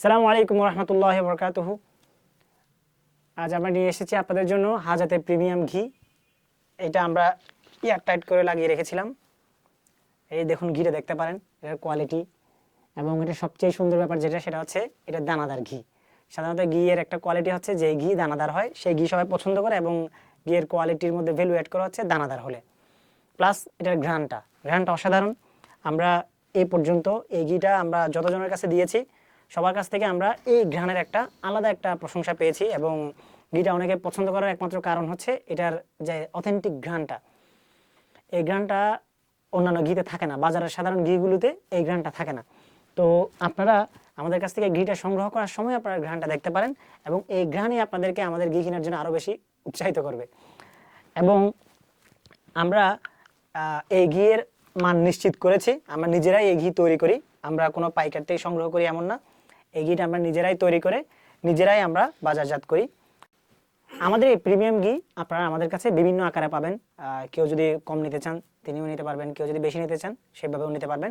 সালামু আলাইকুম রহমতুল্লাহ বরকাতহু আজ আমরা নিয়ে এসেছি আপনাদের জন্য হাজাতে প্রিমিয়াম ঘি। এটা আমরা এয়ার টাইট করে লাগিয়ে রেখেছিলাম। এই দেখুন ঘিটা দেখতে পারেন, এটার কোয়ালিটি এবং এটা সবচেয়ে সুন্দর ব্যাপার যেটা, সেটা হচ্ছে এটা দানাদার ঘি। সাধারণত ঘিয়ের একটা কোয়ালিটি হচ্ছে যে ঘি দানাদার হয়, সেই ঘি সবাই পছন্দ করে এবং ঘিয়ের কোয়ালিটির মধ্যে ভ্যালু অ্যাড করা হচ্ছে দানাদার হলে। প্লাস এটার ঘ্রাণটা ঘ্রাণটা অসাধারণ। আমরা এই পর্যন্ত এই ঘিটা আমরা যতজনের কাছে দিয়েছি সবার কাছ থেকে আমরা এই ঘ্রাণের একটা আলাদা একটা প্রশংসা পেয়েছি এবং ঘিটা অনেকে পছন্দ করার একমাত্র কারণ হচ্ছে এটার যে অথেন্টিক ঘ্রাণটা। এই ঘ্রাণটা অন্যান্য ঘিতে থাকে না, বাজারের সাধারণ ঘিগুলোতে এই ঘ্রাণটা থাকে না। তো আপনারা আমাদের কাছ থেকে ঘিটা সংগ্রহ করার সময় আপনারা ঘ্রাণটা দেখতে পারেন এবং এই ঘ্রাণই আপনাদেরকে আমাদের ঘি কেনার জন্য আরও বেশি উৎসাহিত করবে। এবং আমরা এই ঘিয়ের মান নিশ্চিত করেছি, আমরা নিজেরাই এই ঘি তৈরি করি, আমরা কোনো পাইকার থেকে সংগ্রহ করি এমন না। এই ঘিটা আমরা নিজেরাই তৈরি করে নিজেরাই আমরা বাজারজাত করি। আমাদের এই প্রিমিয়াম ঘি আপনারা আমাদের কাছে বিভিন্ন আকারে পাবেন। কেউ যদি কম নিতে চান, তিনিও নিতে পারবেন, কেউ যদি বেশি নিতে চান, সেভাবেও নিতে পারবেন।